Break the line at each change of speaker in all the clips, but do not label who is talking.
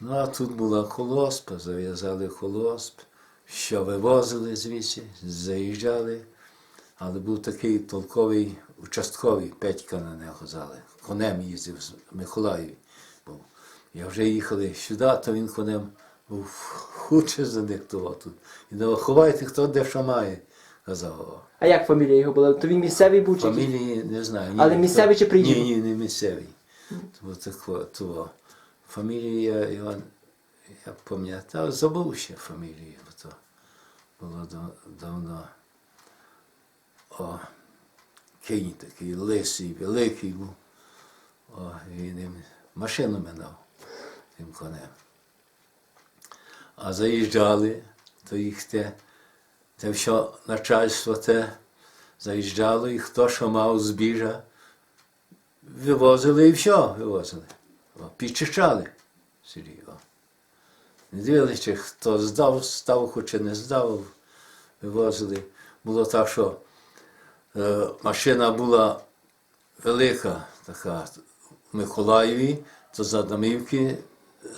Ну, а тут була колосп, зав'язали колосп, що вивозили звідси, заїжджали. Але був такий толковий участковий, Петька на нього звали. Конем їздив з Миколаєві. Був. Я вже їхали сюди, то він конем був худше за них того тут. І давай, ховайте, хто де що має, казав.
А як фамілія його була? То він місцевий був чи?
Фамілії не знаю.
Але місцевий чи приїжджий?
Ні, ні, не місцевий. Тому тако, того. Фамілію я, я пам'ятав, забув ще фамілію, бо то було дав- давно. О, кінь такий лисий, великий був. О, він машину минав тим конем. А заїжджали, то їх те, те все начальство те заїжджало, і хто що мав збіжа, вивозили і все вивозили. Підчищали селі. Не дивилися, хто здав ставку чи не здав, вивозили. Було так, що е, машина була велика, така в Миколаєві, то за домівки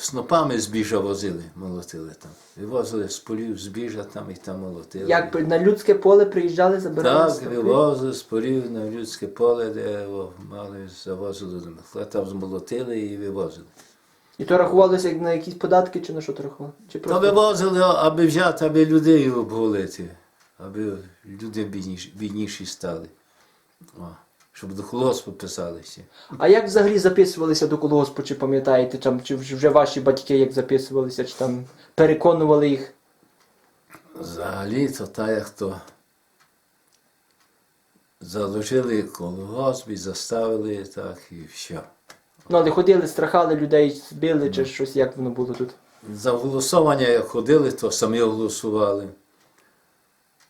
снопами збіжа возили, молотили там. Вивозили з полів збіжа там і там молотили.
Як на людське поле приїжджали, забирали?
Так,
снопи?
вивозили з полів на людське поле, де о, мали, завозили до Михайла, там змолотили і вивозили.
І то рахувалося як на якісь податки чи на що то рахували? Чи
То
просто...
вивозили, аби взяти, аби людей обголити, аби люди бідніші, бідніші стали. О, щоб до колоспу писалися.
А як взагалі записувалися до колгоспу, чи пам'ятаєте, там, чи вже ваші батьки як записувалися, чи там переконували їх?
Взагалі, то та як то заложили колгосп і заставили так і все.
Ну, але ходили, страхали людей, били чи щось, як воно було тут?
За голосування як ходили, то самі голосували.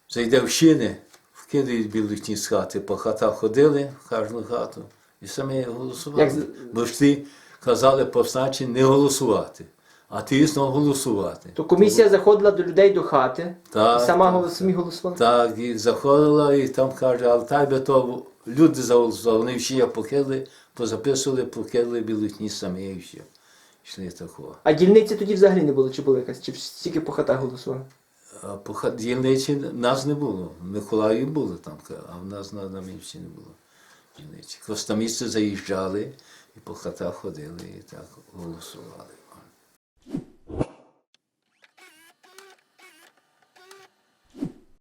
Зайде в щини, вкидають бюлетні з хати, по хатах ходили в кожну хату і самі голосували.
Як
Бо ж казали повстанці не голосувати, а ті знову голосувати.
То комісія заходила до людей до хати,
Так,
і сама
так,
самі голосували?
Так, і заходила, і там каже, але так би то люди заголосували, вони всі покинули, позаписували, покинули бюлетні самі і все. Йшли такого.
А дільниці тоді взагалі не було, чи була якась, чи тільки по хатах голосували?
По дільниці нас не було. В Миколаєві було там, а в нас на, на Мінці не було дільниці. Просто місце заїжджали і по хатах ходили і так голосували.